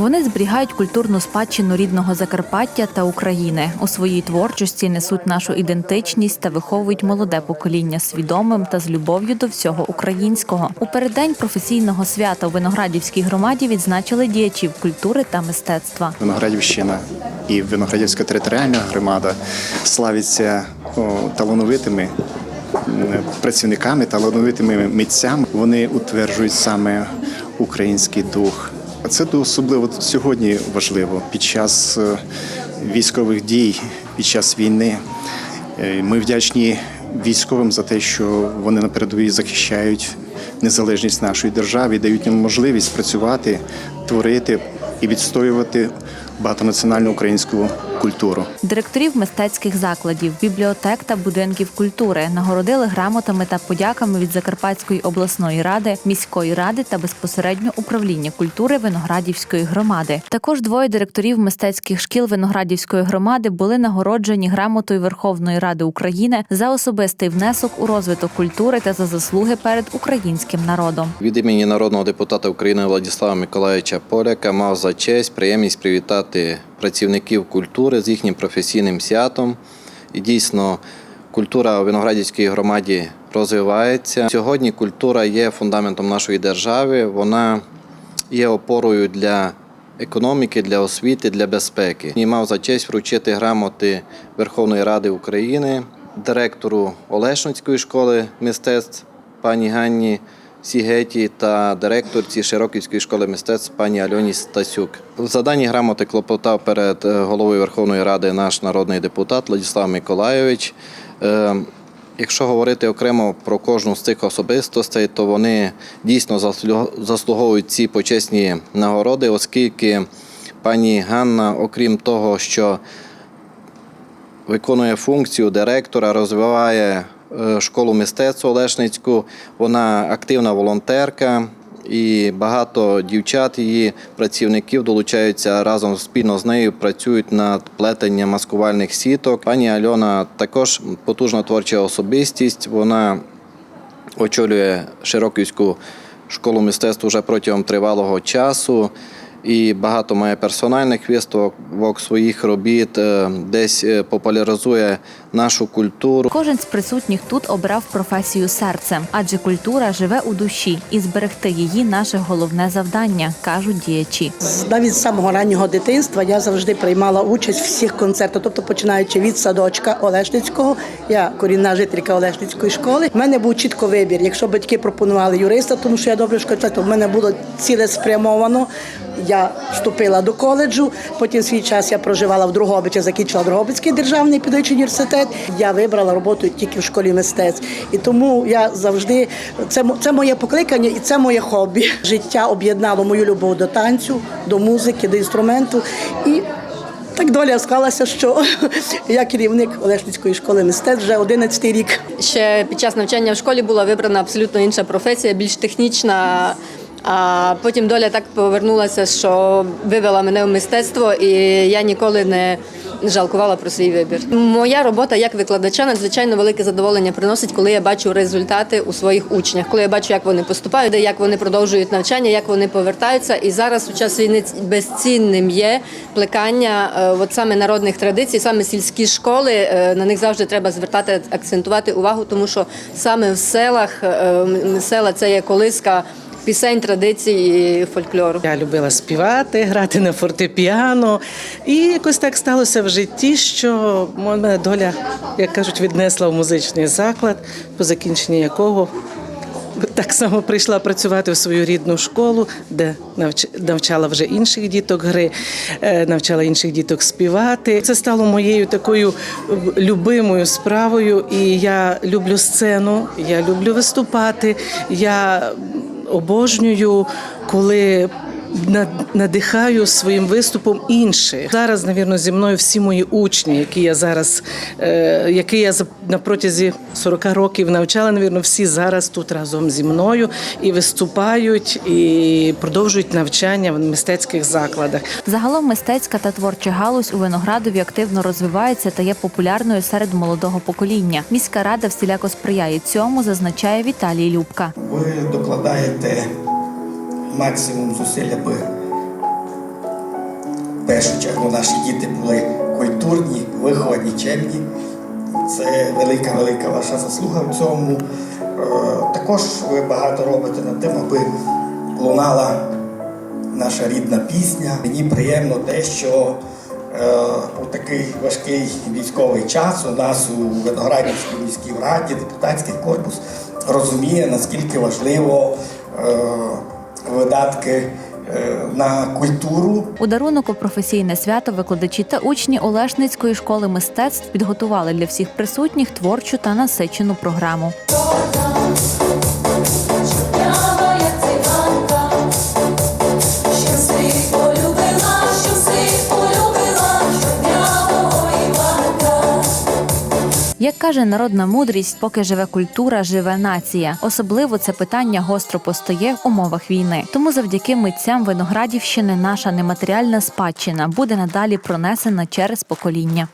Вони зберігають культурну спадщину рідного Закарпаття та України. У своїй творчості несуть нашу ідентичність та виховують молоде покоління свідомим та з любов'ю до всього українського. У переддень професійного свята у Виноградівській громаді відзначили діячів культури та мистецтва. Виноградівщина і Виноградівська територіальна громада славиться талановитими працівниками, талановитими митцями. Вони утверджують саме український дух. Це особливо сьогодні важливо під час е, військових дій, під час війни. Е, Ми вдячні військовим за те, що вони на передовій захищають незалежність нашої держави, дають нам можливість працювати, творити і відстоювати багатонаціональну українську культуру. Директорів мистецьких закладів, бібліотек та будинків культури нагородили грамотами та подяками від Закарпатської обласної ради, міської ради та безпосередньо управління культури Виноградівської громади. Також двоє директорів мистецьких шкіл Виноградівської громади були нагороджені грамотою Верховної Ради України за особистий внесок у розвиток культури та за заслуги перед українським народом. Від імені народного депутата України Владислава Миколаївича Поляка мав за честь приємність привітати працівників культури з їхнім професійним святом. І дійсно, культура у Виноградівській громаді розвивається. Сьогодні культура є фундаментом нашої держави. Вона є опорою для економіки, для освіти, для безпеки. І мав за честь вручити грамоти Верховної Ради України директору Олешницької школи мистецтв пані Ганні Сігеті та директорці Широківської школи мистецтв пані Альоні Стасюк. За дані грамоти клопотав перед е, головою Верховної Ради наш народний депутат Владислав Миколайович. Е, Якщо говорити окремо про кожну з цих особистостей, то вони дійсно заслуговують ці почесні нагороди, оскільки пані Ганна, окрім того, що виконує функцію директора, розвиває школу мистецтва Олешницьку. Вона активна волонтерка. І багато дівчат її працівників долучаються разом спільно з нею, працюють над плетенням маскувальних сіток. Пані Альона також потужна творча особистість. Вона очолює Широківську школу мистецтв вже протягом тривалого часу. І багато має персональних виставок своїх робіт, е, десь е, популяризує нашу культуру. Кожен з присутніх тут обрав професію серцем, адже культура живе у душі, і зберегти її наше головне завдання, кажуть діячі. Навіть з самого раннього дитинства я завжди приймала участь в всіх концертах, тобто починаючи від садочка Олешницького, я корінна жителька Олешницької школи. У мене був чітко вибір. Якщо батьки пропонували юриста, тому що я добре школа, то в мене було цілеспрямовано. Я вступила до коледжу. Потім свій час я проживала в Другобичі, закінчила Другобицький державний педагогічний університет. Я вибрала роботу тільки в школі мистецтв. І тому я завжди це, це моє покликання і це моє хобі. Життя об'єднало мою любов до танцю, до музики, до інструменту. І так доля склалася, що я керівник Олешницької школи мистецтв вже 11 рік. Ще під час навчання в школі була вибрана абсолютно інша професія, більш технічна. А потім доля так повернулася, що вивела мене в мистецтво, і я ніколи не жалкувала про свій вибір. Моя робота як викладача надзвичайно велике задоволення приносить, коли я бачу результати у своїх учнях, коли я бачу, як вони поступають, як вони продовжують навчання, як вони повертаються. І зараз у час війни безцінним є плекання е, от саме народних традицій, саме сільські школи. е, На них завжди треба звертати акцентувати увагу, тому що саме в селах е, села це є колиска пісень, традицій і фольклору. Я любила співати, грати на фортепіано. І якось так сталося в житті, що мене доля, як кажуть, віднесла в музичний заклад, по закінченні якого так само прийшла працювати в свою рідну школу, де навч- навчала вже інших діток гри, е, навчала інших діток співати. Це стало моєю такою любимою справою. І я люблю сцену, я люблю виступати. Я обожнюю, коли надихаю своїм виступом інших. Зараз, навірно, зі мною всі мої учні, які я зараз, е, які я на протязі 40 років навчала, навірно, всі зараз тут разом зі мною і виступають, і продовжують навчання в мистецьких закладах. Загалом мистецька та творча галузь у Виноградові активно розвивається та є популярною серед молодого покоління. Міська рада всіляко сприяє цьому, зазначає Віталій Любка. ви докладаєте максимум зусиль, аби першу чергу наші діти були культурні, виховані, чемні. Це велика, велика ваша заслуга в цьому. Е, Також ви багато робите над тим, аби лунала наша рідна пісня. Мені приємно те, що е, у такий важкий військовий час у нас у Виноградівській міській раді депутатський корпус розуміє, наскільки важливо е, видатки е, на культуру. У дарунок у професійне свято викладачі та учні Олешницької школи мистецтв підготували для всіх присутніх творчу та насичену програму. Каже народна мудрість, поки живе культура, живе нація. Особливо це питання гостро постає в умовах війни. Тому завдяки митцям Виноградівщини наша нематеріальна спадщина буде надалі пронесена через покоління.